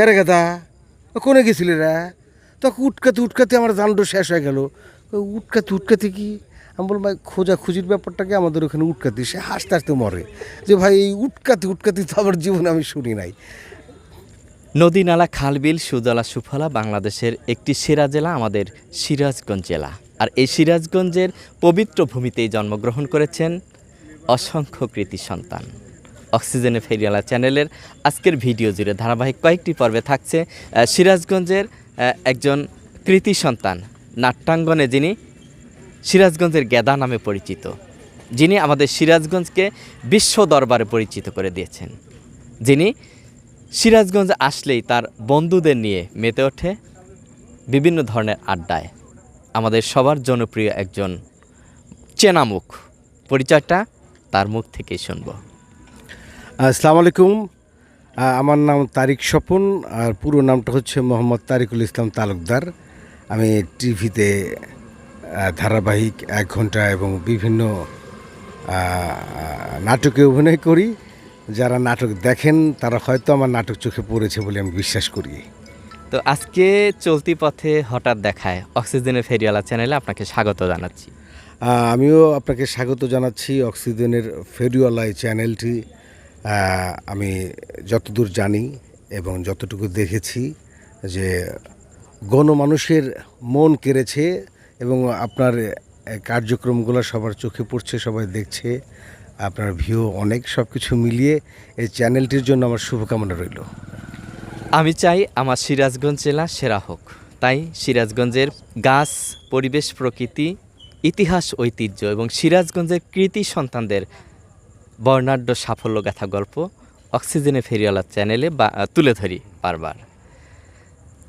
কেরে গাদা? কোনে গেছিলি রে? তখন উটকাতে উটকাতে আমার জান্ড শেষ হয়ে গেল। উটকাতে উটকাতে কি? আমি বললাম, ভাই খোঁজা খুঁজির ব্যাপারটাকে আমাদের ওখানে উটকাতে। সে হাসতে হাসতে মরে। যে, ভাই, এই উটকাতে উটকাতে তো আমার জীবনে আমি শুনি নাই। নদী নালা, খালবিল, সুজলা, সুফলা বাংলাদেশের একটি সেরা জেলা আমাদের সিরাজগঞ্জ জেলা। আর এই সিরাজগঞ্জের পবিত্র ভূমিতেই জন্মগ্রহণ করেছেন অসংখ্য কৃতি সন্তান। অক্সিজেনে ফেরিয়ালা চ্যানেলের আজকের ভিডিও জুড়ে ধারাবাহিক কয়েকটি পর্বে থাকছে সিরাজগঞ্জের একজন কৃতি সন্তান, নাট্যাঙ্গনে যিনি সিরাজগঞ্জের গেদা নামে পরিচিত, যিনি আমাদের সিরাজগঞ্জকে বিশ্ব দরবারে পরিচিত করে দিয়েছেন। যিনি সিরাজগঞ্জ আসলেই তার বন্ধুদের নিয়ে মেতে ওঠে, বিভিন্ন ধরনের আড্ডায়। আমাদের সবার জনপ্রিয় একজন চেনা মুখ পরিচয়টা তার মুখ থেকেই শুনব। আসসালামু আলাইকুম। আমার নাম তারিক স্বপন আর পুরো নামটা হচ্ছে মোহাম্মদ তারিকুল ইসলাম তালুকদার। আমি টিভিতে ধারাবাহিক এক ঘণ্টা এবং বিভিন্ন নাটকে অভিনয় করি। যারা নাটক দেখেন তারা হয়তো আমার নাটক চোখে পড়েছে বলে আমি বিশ্বাস করি। তো আজকে চলতি পথে হঠাৎ দেখায় অক্সিজেনের ফেরিওয়ালা চ্যানেলে আপনাকে স্বাগত জানাচ্ছি। আমিও আপনাকে স্বাগত জানাচ্ছি অক্সিজেনের ফেরিওয়ালা এই চ্যানেলটি। আমি যতদূর জানি এবং যতটুকু দেখেছি যে গণমানুষের মন কেড়েছে এবং আপনার কার্যক্রমগুলো সবার চোখে পড়ছে, সবাই দেখছে। আপনার ভিউ অনেক সব কিছু মিলিয়ে এই চ্যানেলটির জন্য আমার শুভকামনা রইল। আমি চাই আমার সিরাজগঞ্জ জেলা সেরা হোক। তাই সিরাজগঞ্জের গাছ, পরিবেশ, প্রকৃতি, ইতিহাস, ঐতিহ্য এবং সিরাজগঞ্জের কৃতি সন্তানদের বর্ণাঢ্য সাফল্য গাথা গল্প অক্সিজেনে ফেরিওয়ালা চ্যানেলে বা তুলে ধরি বারবার।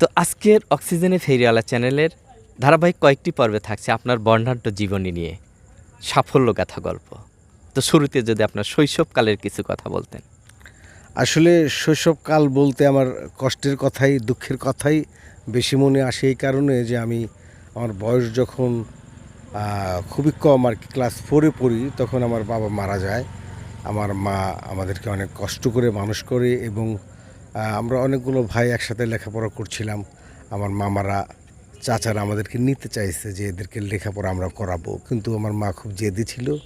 তো আজকের অক্সিজেনে ফেরিওয়ালা চ্যানেলের ধারাবাহিক কয়েকটি পর্বে থাকছে আপনার বর্ণাঢ্য জীবনী নিয়ে সাফল্য গাথা গল্প। তো শুরুতে যদি আপনার শৈশবকালের কিছু কথা বলতেন। আসলে শৈশবকাল বলতে আমার কষ্টের কথাই, দুঃখের কথাই বেশি মনে আসে এই কারণে যে আমি আমার বয়স যখন খুবই কম আর কি, ক্লাস ফোরে পড়ি, তখন আমার বাবা মারা যায়। আমার মা আমাদেরকে অনেক কষ্ট করে মানুষ করে এবং আমরা অনেকগুলো ভাই একসাথে লেখাপড়া করছিলাম। আমার মামারা, চাচারা আমাদেরকে নিতে চাইছে যে এদেরকে লেখাপড়া আমরা করাবো। কিন্তু আমার মা খুব জেদি ছিল।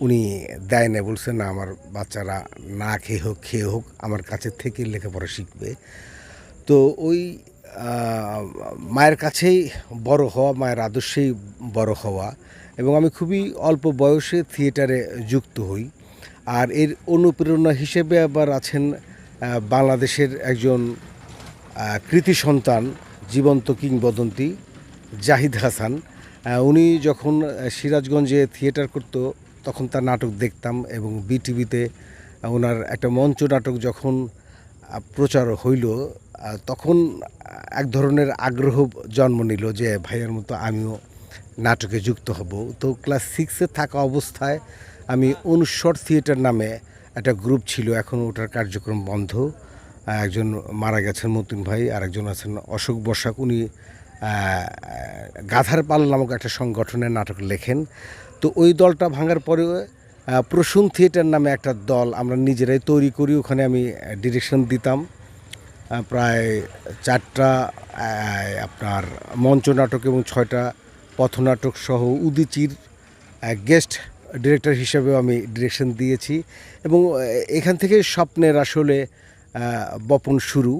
উনি দেয় না বলছে, না, আমার বাচ্চারা না খেয়ে হোক খেয়ে হোক, আমার কাছে থেকে লেখাপড়া শিখবে। তো ওই মায়ের কাছেই বড় হওয়া, মায়ের আদর্শেই বড় হওয়া এবং আমি খুবই অল্প বয়সে থিয়েটারে যুক্ত হই। আর এর অনুপ্রেরণা হিসেবে আবার আছেন বাংলাদেশের একজন কৃতি সন্তান, জীবন্ত কিংবদন্তি জাহিদ হাসান। উনি যখন সিরাজগঞ্জে থিয়েটার করতো, তখন তার নাটক দেখতাম এবং বিটিভিতে ওনার একটা মঞ্চ নাটক যখন প্রচার হইল তখন এক ধরনের আগ্রহ জন্ম নিল যে, ভাইয়ের মতো আমিও নাটকে যুক্ত হব। তো ক্লাস সিক্সে থাকা অবস্থায় আমি অনুস্বর থিয়েটার নামে একটা গ্রুপ ছিল, এখন ওটার কার্যক্রম বন্ধ। একজন মারা গেছেন মতিন ভাই আর একজন আছেন অশোক বসাক উনি গাধার পাল নামক একটা সংগঠনের নাটক লেখেন। তো ওই দলটা ভাঙার পরে প্রসূন থিয়েটার নামে একটা দল আমরা নিজেরাই তৈরি করি, ওখানে আমি ডিরেকশন দিতাম। প্রায় চারটা আপনার মঞ্চ নাটক এবং ছয়টা পথনাটক সহ উদিচির গেস্ট ডিরেক্টর হিসেবেও আমি ডিরেকশন দিয়েছি এবং এখান থেকে স্বপ্নের আসলে বপন শুরু।